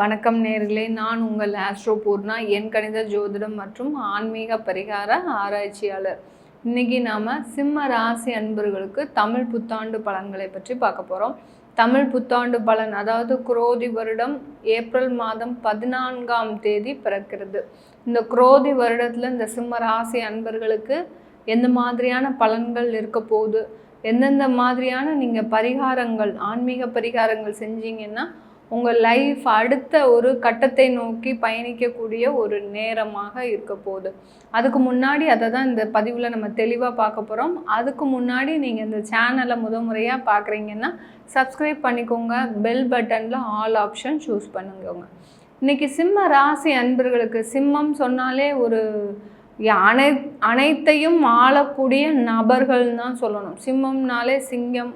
வணக்கம் நேர்களே. நான் உங்கள் ஆஸ்ட்ரோ பூர்ணா என் கணித ஜோதிடம் மற்றும் ஆன்மீக பரிகார ஆராய்ச்சியாளர். இன்னைக்கு நாம் சிம்ம ராசி அன்பர்களுக்கு தமிழ் புத்தாண்டு பலன்களை பற்றி பார்க்க போகிறோம் தமிழ் புத்தாண்டு பலன் அதாவது குரோதி வருடம் ஏப்ரல் மாதம் பதினான்காம் தேதி பிறக்கிறது. இந்த குரோதி வருடத்தில் இந்த சிம்ம ராசி அன்பர்களுக்கு எந்த மாதிரியான பலன்கள் இருக்க போகுது? எந்தெந்த மாதிரியான நீங்கள் பரிகாரங்கள் ஆன்மீக பரிகாரங்கள் செஞ்சீங்கன்னா உங்கள் லைஃப் அடுத்த ஒரு கட்டத்தை நோக்கி பயணிக்கக்கூடிய ஒரு நேரமாக இருக்க போகுது. அதுக்கு முன்னாடி அதை தான் இந்த பதிவில் நம்ம தெளிவாக பார்க்க போகிறோம் அதுக்கு முன்னாடி நீங்கள் இந்த சேனலை முத முறையாக பார்க்குறீங்கன்னா சப்ஸ்கிரைப் பண்ணிக்கோங்க. பெல் பட்டனில் ஆல் ஆப்ஷன் சூஸ் பண்ணுங்க. இன்றைக்கி சிம்ம ராசி அன்பர்களுக்கு சிம்மம் சொன்னாலே ஒரு அனை அனைத்தையும் ஆளக்கூடிய நபர்கள் தான் சொல்லணும். சிம்மம்னாலே சிங்கம்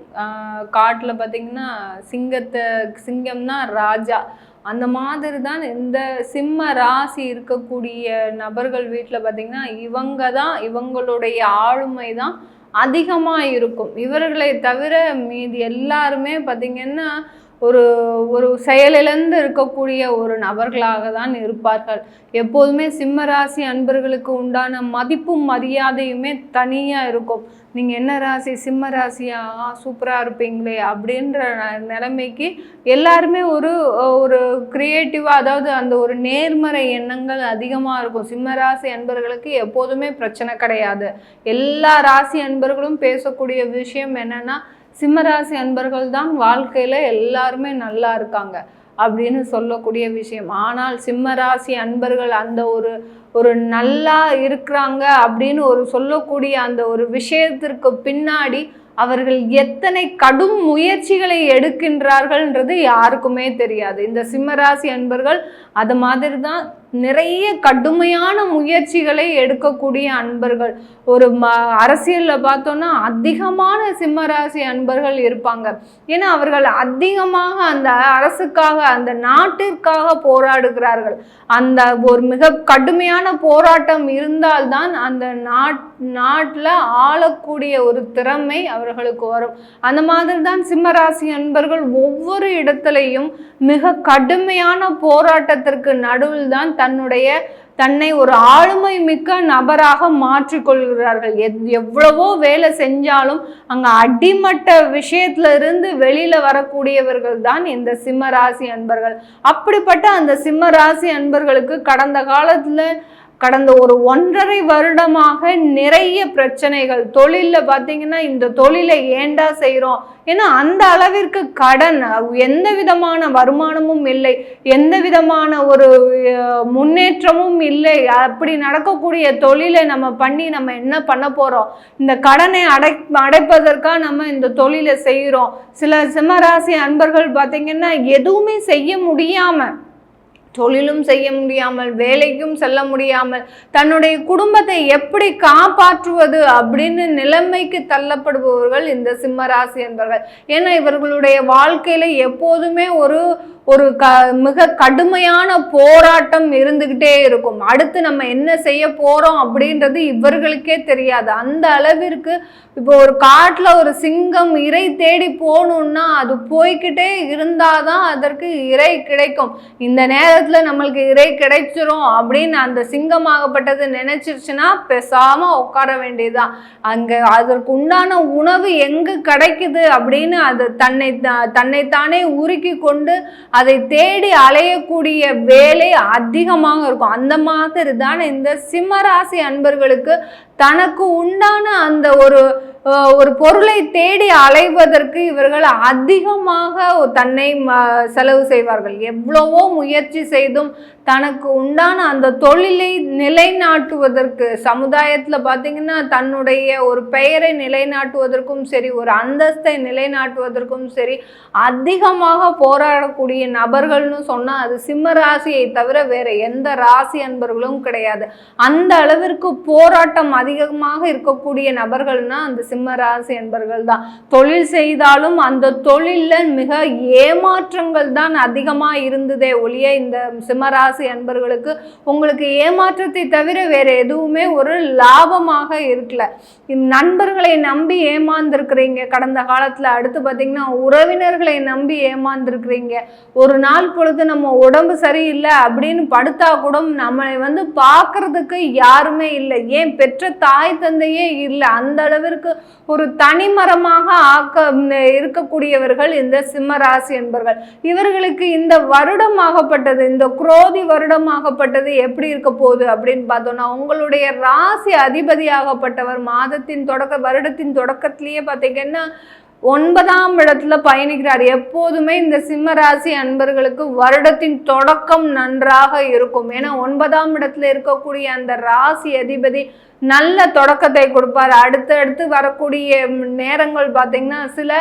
காட்டில் பார்த்திங்கன்னா சிங்கத்தை சிங்கம்னா ராஜா. அந்த மாதிரி தான் இந்த சிம்ம ராசி இருக்கக்கூடிய நபர்கள் வீட்டில் பார்த்திங்கன்னா இவங்க தான் இவங்களுடைய ஆளுமை தான் அதிகமாக இருக்கும் இவர்களை தவிர மீதி எல்லாருமே பார்த்திங்கன்னா ஒரு ஒரு செயலிழந்து இருக்கக்கூடிய ஒரு நபர்களாக தான் இருப்பார்கள். எப்போதுமே சிம்மராசி அன்பர்களுக்கு உண்டான மதிப்பும் மரியாதையுமே தனியாக இருக்கும். நீங்கள் என்ன ராசி? சிம்ம ராசியா? சூப்பராக இருப்பீங்களே அப்படின்ற நிலைமைக்கு எல்லாருமே ஒரு ஒரு க்ரியேட்டிவாக அதாவது அந்த ஒரு நேர்மறை எண்ணங்கள் அதிகமாக இருக்கும். சிம்ம ராசி அன்பர்களுக்கு எப்போதுமே பிரச்சனை கிடையாது. எல்லா ராசி அன்பர்களும் பேசக்கூடிய விஷயம் என்னென்னா சிம்மராசி அன்பர்கள் தான் வாழ்க்கையில் எல்லாருமே நல்லா இருக்காங்க அப்படின்னு சொல்லக்கூடிய விஷயம். ஆனால் சிம்மராசி அன்பர்கள் அந்த ஒரு ஒரு நல்லா இருக்கிறாங்க அப்படின்னு ஒரு சொல்லக்கூடிய அந்த ஒரு விஷயத்திற்கு பின்னாடி அவர்கள் எத்தனை கடும் முயற்சிகளை எடுக்கின்றார்கள்ன்றது யாருக்குமே தெரியாது. இந்த சிம்மராசி அன்பர்கள் அது மாதிரி தான் நிறைய கடுமையான முயற்சிகளை எடுக்கக்கூடிய அன்பர்கள். ஒரு ம அரசியலில் பார்த்தோன்னா அதிகமான சிம்மராசி அன்பர்கள் இருப்பாங்க. ஏன்னா அவர்கள் அதிகமாக அந்த அரசுக்காக அந்த நாட்டிற்காக போராடுகிறார்கள். அந்த ஒரு மிக கடுமையான போராட்டம் இருந்தால்தான் அந்த நாட் நாட்டில் ஆளக்கூடிய ஒரு திறமை அவர்களுக்கு வரும். அந்த மாதிரி தான் சிம்மராசி அன்பர்கள் ஒவ்வொரு இடத்துலையும் மிக கடுமையான போராட்டத்திற்கு நடுவில் தான் தன்னுடைய தன்னை ஒரு ஆளுமை மிக்க நபராக மாற்றிக்கொள்கிறார்கள். எத் எவ்வளவோ வேலை செஞ்சாலும் அங்கே அடிமட்ட விஷயத்துல இருந்து வெளியில வரக்கூடியவர்கள் தான் இந்த சிம்மராசி அன்பர்கள். அப்படிப்பட்ட அந்த சிம்மராசி அன்பர்களுக்கு கடந்த காலத்துல கடந்த ஒரு ஒன்றரை வருடமாக நிறைய பிரச்சனைகள். தொழிலில் பார்த்தீங்கன்னா இந்த தொழிலை ஏண்டா செய்கிறோம் ஏன்னா அந்த அளவிற்கு கடன் எந்த விதமான வருமானமும் இல்லை. எந்த விதமான ஒரு முன்னேற்றமும் இல்லை. அப்படி நடக்கக்கூடிய தொழிலை நம்ம பண்ணி நம்ம என்ன பண்ண போகிறோம் இந்த கடனை அடை அடைப்பதற்காக நம்ம இந்த தொழிலை செய்கிறோம் சில சிம்மராசி அன்பர்கள் பார்த்தீங்கன்னா எதுவுமே செய்ய முடியாமல் தொழிலும் செய்ய முடியாமல் வேலைக்கும் செல்ல முடியாமல் தன்னுடைய குடும்பத்தை எப்படி காப்பாற்றுவது அப்படின்னு நிலைமைக்கு தள்ளப்படுபவர்கள் இந்த சிம்மராசி என்பவர்கள் ஏன்னா இவர்களுடைய வாழ்க்கையில எப்போதுமே ஒரு ஒரு க மிக கடுமையான போராட்டம் இருந்துக்கிட்டே இருக்கும். அடுத்து நம்ம என்ன செய்ய போகிறோம் அப்படின்றது இவர்களுக்கே தெரியாது. அந்த அளவிற்கு இப்போ ஒரு காட்டில் ஒரு சிங்கம் இறை தேடி போகணுன்னா அது போய்கிட்டே இருந்தால் தான் அதற்கு இறை கிடைக்கும். இந்த நேரத்தில் நம்மளுக்கு இறை கிடைச்சிரும் அப்படின்னு அந்த சிங்கமாகப்பட்டது நினைச்சிருச்சுன்னா பெசாமல் உட்கார வேண்டியதுதான். அங்கே அதற்கு உண்டான உணவு எங்கே கிடைக்குது அப்படின்னு அது தன்னை தன்னைத்தானே உருக்கி கொண்டு அதை தேடி அலையக்கூடிய வேலை அதிகமாக இருக்கும். அந்த மாதிரி தான் இந்த சிம்மராசி அன்பர்களுக்கு தனக்கு உண்டான அந்த ஒரு ஒரு பொருளை தேடி அலைவதற்கு இவர்கள் அதிகமாக தன்னை செலவு செய்வார்கள். எவ்வளவோ முயற்சி செய்தும் தனக்கு உண்டான அந்த தொழிலை நிலைநாட்டுவதற்கு சமுதாயத்தில் பார்த்தீங்கன்னா தன்னுடைய ஒரு பெயரை நிலைநாட்டுவதற்கும் சரி ஒரு அந்தஸ்தை நிலைநாட்டுவதற்கும் சரி அதிகமாக போராடக்கூடிய நபர்கள்னு சொன்னால் அது சிம்ம ராசியை தவிர வேறு எந்த ராசி அன்பர்களும் கிடையாது. அந்த அளவிற்கு போராட்டம் அதிகமாக இருக்கக்கூடிய நபர்கள்னா அந்த சிம்ம ராசி என்பர்கள் தான். தொழில் செய்தாலும் அந்த தொழிலில் மிக ஏமாற்றங்கள் தான் அதிகமாக இருந்ததே ஒழிய இந்த சிம்மராசி என்பர்களுக்கு உங்களுக்கு ஏமாற்றத்தை தவிர வேற எதுவுமே ஒரு லாபமாக இருக்கல. நண்பர்களை நம்பி ஏமாந்துருக்கிறீங்க. கடந்த காலத்தில் அடுத்து பார்த்தீங்கன்னா உறவினர்களை நம்பி ஏமாந்துருக்கிறீங்க. ஒரு நாள் பொழுது நம்ம உடம்பு சரியில்லை அப்படின்னு படுத்தா கூட நம்மளை வந்து பார்க்கறதுக்கு யாருமே இல்லை. ஏன் பெற்ற தாய் தந்தையே இல்லை. அந்த அளவிற்கு ஒரு தனிமரமாக ஆக்க இருக்கக்கூடியவர்கள் இந்த சிம்மராசி என்பர்கள் இவர்களுக்கு இந்த வருடம் ஆகப்பட்டது. இந்த குரோதி வருடமாகப்பட்டது எப்படி இருக்க போகுது அப்படின்னு பார்த்தோம்னா உங்களுடைய ராசி அதிபதியாகப்பட்டவர் மாதத்தின் தொடக்க வருடத்தின் தொடக்கத்திலேயே பார்த்தீங்கன்னா ஒன்பதாம் இடத்துல பயணிக்கிறார். எப்போதுமே இந்த சிம்ம ராசி அன்பர்களுக்கு வருடத்தின் தொடக்கம் நன்றாக இருக்கும். ஏன்னா ஒன்பதாம் இடத்துல இருக்கக்கூடிய அந்த ராசி அதிபதி நல்ல தொடக்கத்தை கொடுப்பார். அடுத்தடுத்து வரக்கூடிய நேரங்கள் பார்த்தீங்கன்னா சில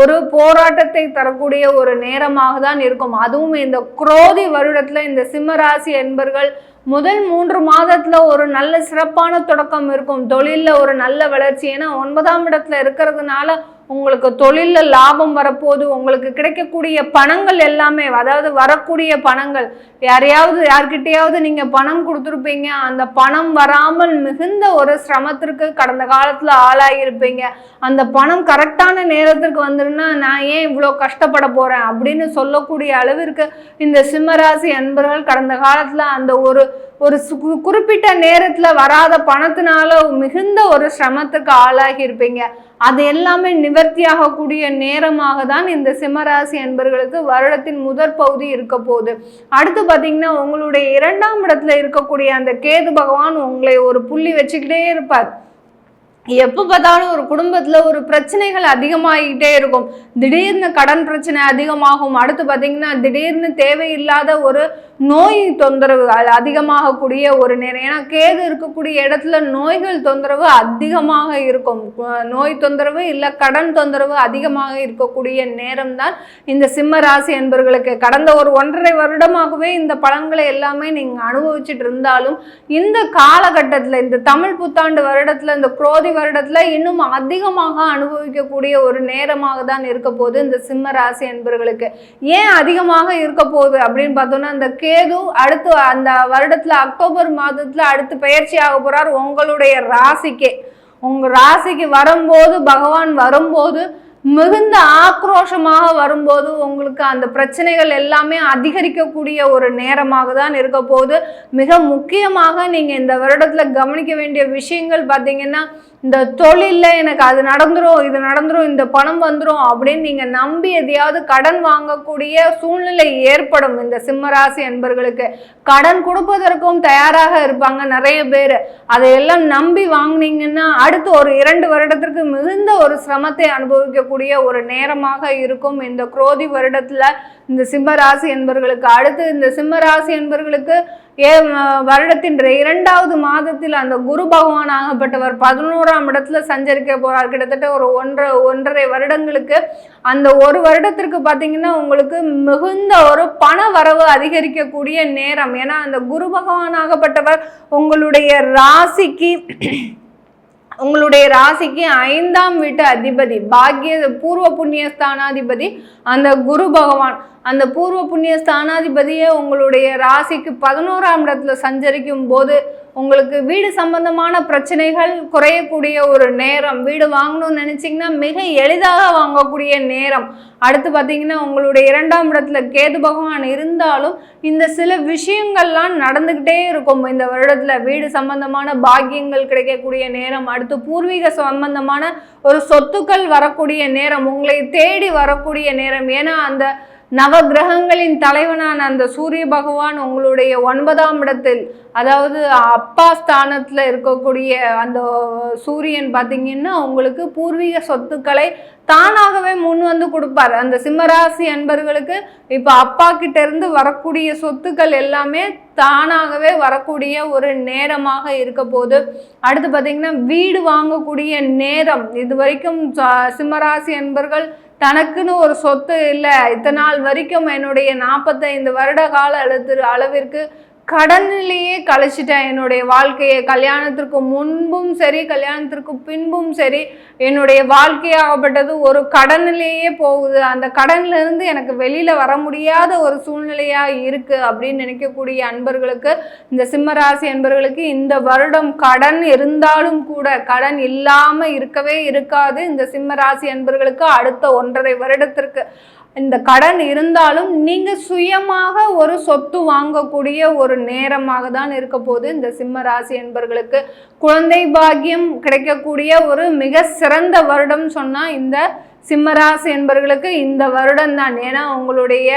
ஒரு போராட்டத்தை தரக்கூடிய ஒரு நேரமாக தான் இருக்கும். அதுவும் இந்த குரோதி வருடத்துல இந்த சிம்மராசி என்பர்கள் முதல் மூன்று மாதத்துல ஒரு நல்ல சிறப்பான தொடக்கம் இருக்கும். தொழிலில் ஒரு நல்ல வளர்ச்சி. ஏன்னா ஒன்பதாம் இடத்துல இருக்கிறதுனால உங்களுக்கு தொழிலில் லாபம் வரப்போது உங்களுக்கு கிடைக்கக்கூடிய பணங்கள் எல்லாமே அதாவது வரக்கூடிய பணங்கள் யாரையாவது யார்கிட்டையாவது நீங்கள் பணம் கொடுத்துருப்பீங்க அந்த பணம் வராமல் மிகுந்த ஒரு சிரமத்திற்கு கடந்த காலத்தில் ஆளாகியிருப்பீங்க அந்த பணம் கரெக்டான நேரத்திற்கு வந்துருன்னா நான் ஏன் இவ்வளோ கஷ்டப்பட போகிறேன் அப்படின்னு சொல்லக்கூடிய அளவிற்கு இந்த சிம்மராசி அன்பர்கள் கடந்த காலத்தில் அந்த ஒரு ஒரு குறிப்பிட்ட நேரத்தில் வராத பணத்தினால மிகுந்த ஒரு சிரமத்துக்கு ஆளாகி இருப்பீங்க அது எல்லாமே நிவர்த்தியாகக்கூடிய நேரமாக தான் இந்த சிம்மராசி அன்பர்களுக்கு வருடத்தின் முதற் பகுதி இருக்க போகுது. அடுத்து பார்த்தீங்கன்னா உங்களுடைய இரண்டாம் இடத்துல இருக்கக்கூடிய அந்த கேது பகவான் உங்களை ஒரு புள்ளி வச்சுக்கிட்டே இருப்பார். எப்போ பார்த்தாலும் ஒரு குடும்பத்தில் ஒரு பிரச்சனைகள் அதிகமாகிக்கிட்டே இருக்கும். திடீர்னு கடன் பிரச்சனை அதிகமாகும். அடுத்து பார்த்தீங்கன்னா திடீர்னு தேவையில்லாத ஒரு நோய் தொந்தரவு அதிகமாகக்கூடிய ஒரு நேரம் ஏன்னா கேது இருக்கக்கூடிய இடத்துல நோய்கள் தொந்தரவு அதிகமாக இருக்கும். நோய் தொந்தரவு இல்லை கடன் தொந்தரவு அதிகமாக இருக்கக்கூடிய நேரம் தான் இந்த சிம்ம ராசி என்பர்களுக்கு. கடந்த ஒரு ஒன்றரை வருடமாகவே இந்த பழங்களை எல்லாமே நீங்கள் அனுபவிச்சுட்டு இருந்தாலும் இந்த காலகட்டத்தில் இந்த தமிழ் புத்தாண்டு வருடத்தில் இந்த குரோதி வருடத்தில் இன்னும் அதிகமாக அனுபவிக்கக்கூடிய ஒரு நேரமாக தான் இருக்க போகுது இந்த சிம்ம ராசி என்பர்களுக்கு. ஏன் அதிகமாக இருக்க போகுது அப்படின்னு பார்த்தோன்னா இந்த கேது அடுத்து அந்த வருடத்துல அக்டோபர் மாதத்துல அடுத்து பயிற்சி ஆக போறார் உங்களுடைய ராசிக்கே. உங்க ராசிக்கு வரும்போது பகவான் வரும்போது மிகுந்த ஆக்ரோஷமாக வரும்போது உங்களுக்கு அந்த பிரச்சனைகள் எல்லாமே அதிகரிக்கக்கூடிய ஒரு நேரமாக தான் இருக்க போகுது. மிக முக்கியமாக நீங்கள் இந்த வருடத்தில் கவனிக்க வேண்டிய விஷயங்கள் பார்த்தீங்கன்னா இந்த தொழிலில் எனக்கு அது நடந்துரும் இது நடந்துரும் இந்த பணம் வந்துடும் அப்படின்னு நீங்கள் நம்பி எதையாவது கடன் வாங்கக்கூடிய சூழ்நிலை ஏற்படும் இந்த சிம்மராசி என்பர்களுக்கு கடன் கொடுப்பதற்கும் தயாராக இருப்பாங்க நிறைய பேர். அதையெல்லாம் நம்பி வாங்கினீங்கன்னா அடுத்து ஒரு இரண்டு வருடத்திற்கு மிகுந்த ஒரு சிரமத்தை அனுபவிக்கக்கூடிய ஒரு நேரமாக இருக்கும் இந்த குரோதி வருடத்தில் இந்த சிம்மராசி என்பர்களுக்கு அடுத்து இந்த சிம்மராசி என்பர்களுக்கு ஏ வருடத்தின் இரண்டாவது மாதத்தில் அந்த குரு பகவான் ஆகப்பட்டவர் பதினோராம் இடத்துல சஞ்சரிக்க போறார். கிட்டத்தட்ட ஒரு ஒன்றரை ஒன்றரை வருடங்களுக்கு அந்த ஒரு வருடத்திற்கு பார்த்தீங்கன்னா உங்களுக்கு மிகுந்த ஒரு பண வரவு அதிகரிக்கக்கூடிய நேரம். ஏன்னா அந்த குரு பகவான் ஆகப்பட்டவர் உங்களுடைய ராசிக்கு உங்களுடைய ராசிக்கு ஐந்தாம் வீட்டு அதிபதி பாக்கிய பூர்வ புண்ணிய ஸ்தானாதிபதி அந்த குரு பகவான். அந்த பூர்வ புண்ணிய ஸ்தானாதிபதியே உங்களுடைய ராசிக்கு பதினோராம் இடத்துல சஞ்சரிக்கும் போது உங்களுக்கு வீடு சம்பந்தமான பிரச்சனைகள் குறையக்கூடிய ஒரு நேரம். வீடு வாங்கணும்னு நினச்சிங்கன்னா மிக எளிதாக வாங்கக்கூடிய நேரம். அடுத்து பார்த்தீங்கன்னா உங்களுடைய இரண்டாம் இடத்துல கேது பகவான் இருந்தாலும் இந்த சில விஷயங்கள்லாம் நடந்துக்கிட்டே இருக்கும். இந்த வருடத்தில் வீடு சம்பந்தமான பாக்கியங்கள் கிடைக்கக்கூடிய நேரம். அடுத்து பூர்வீக சம்பந்தமான ஒரு சொத்துக்கள் வரக்கூடிய நேரம். உங்களை தேடி வரக்கூடிய நேரம். ஏன்னா அந்த நவ கிரகங்களின் தலைவனான அந்த சூரிய பகவான் உங்களுடைய ஒன்பதாம் இடத்தில் அதாவது அப்பா ஸ்தானத்தில் இருக்கக்கூடிய அந்த சூரியன் பார்த்தீங்கன்னா உங்களுக்கு பூர்வீக சொத்துக்களை தானாகவே முன் வந்து கொடுப்பார். அந்த சிம்மராசி அன்பர்களுக்கு இப்போ அப்பா கிட்ட இருந்து வரக்கூடிய சொத்துக்கள் எல்லாமே தானாகவே வரக்கூடிய ஒரு நேரமாக இருக்க போது அடுத்து பார்த்தீங்கன்னா வீடு வாங்கக்கூடிய நேரம். இது வரைக்கும் சிம்மராசி அன்பர்கள் தனக்குன்னு ஒரு சொத்து இல்லை. இத்தனை நாள் வரைக்கும் என்னுடைய நாற்பத்தைந்து வருட கால அளத்து அளவிற்கு கடனிலேயே கழிச்சிட்டேன் என்னுடைய வாழ்க்கையை கல்யாணத்திற்கு முன்பும் சரி கல்யாணத்திற்கு பின்பும் சரி என்னுடைய வாழ்க்கையாகப்பட்டது ஒரு கடனிலேயே போகுது. அந்த கடன்லேருந்து எனக்கு வெளியில் வர முடியாத ஒரு சூழ்நிலையாக இருக்குது அப்படின்னு நினைக்கக்கூடிய அன்பர்களுக்கு இந்த சிம்மராசி அன்பர்களுக்கு இந்த வருடம் கடன் இருந்தாலும் கூட கடன் இல்லாமல் இருக்கவே இருக்காது இந்த சிம்மராசி அன்பர்களுக்கு அடுத்த ஒன்றரை வருடத்திற்கு. இந்த கடன் இருந்தாலும் நீங்கள் சுயமாக ஒரு சொத்து வாங்கக்கூடிய ஒரு நேரமாக தான் இருக்க போது இந்த சிம்ம ராசி என்பர்களுக்கு குழந்தை பாக்கியம் கிடைக்கக்கூடிய ஒரு மிக சிறந்த வருடம் சொன்னால் இந்த சிம்மராசி என்பர்களுக்கு இந்த வருடம் தான். ஏன்னா உங்களுடைய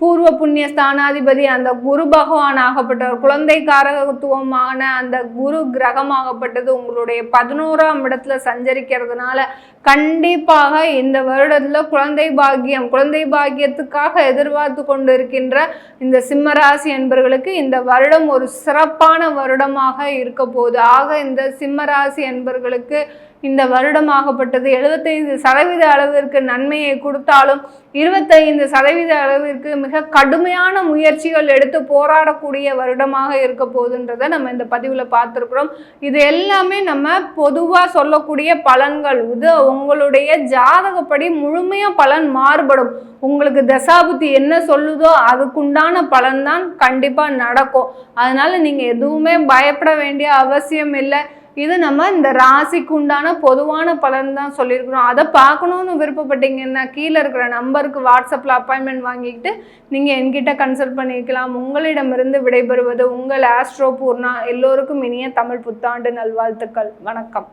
பூர்வ புண்ணிய ஸ்தானாதிபதி அந்த குரு பகவான் ஆகப்பட்டவர் குழந்தை காரகத்துவமான அந்த குரு கிரகமாகப்பட்டது உங்களுடைய பதினோராம் இடத்துல சஞ்சரிக்கிறதுனால கண்டிப்பாக இந்த வருடத்தில் குழந்தை பாக்கியம் குழந்தை பாக்கியத்துக்காக எதிர்பார்த்து கொண்டு இருக்கின்ற இந்த சிம்மராசி என்பர்களுக்கு இந்த வருடம் ஒரு சிறப்பான வருடமாக இருக்க போகுது. ஆக இந்த சிம்மராசி என்பர்களுக்கு இந்த வருடமாகப்பட்டது எழுபத்தைந்து சதவீத அளவிற்கு நன்மையை கொடுத்தாலும் இருபத்தைந்து சதவீத அளவிற்கு மிக கடுமையான முயற்சிகள் எடுத்து போராடக்கூடிய வருடமாக இருக்க போகுதுன்றதை நம்ம இந்த பதிவில் பார்த்துருக்குறோம். இது எல்லாமே நம்ம பொதுவாக சொல்லக்கூடிய பலன்கள். இது உங்களுடைய ஜாதகப்படி முழுமையாக பலன் மாறுபடும். உங்களுக்கு தசாபுத்தி என்ன சொல்லுதோ அதுக்குண்டான பலன் தான் கண்டிப்பாக நடக்கும். அதனால் நீங்கள் எதுவுமே பயப்பட வேண்டிய அவசியம் இல்லை. இது நம்ம இந்த ராசிக்கு உண்டான பொதுவான பலன் தான் சொல்லியிருக்கிறோம். அதை பார்க்கணுன்னு விருப்பப்பட்டீங்கன்னா கீழே இருக்கிற நம்பருக்கு வாட்ஸ்அப்பில் அப்பாயின்மெண்ட் வாங்கிக்கிட்டு நீங்கள் என்கிட்ட கன்சல்ட் பண்ணிக்கலாம். உங்களிடமிருந்து விடைபெறுவது உங்கள் ஆஸ்ட்ரோ பூர்ணா எல்லோருக்கும் இனிய தமிழ் புத்தாண்டு நல்வாழ்த்துக்கள். வணக்கம்.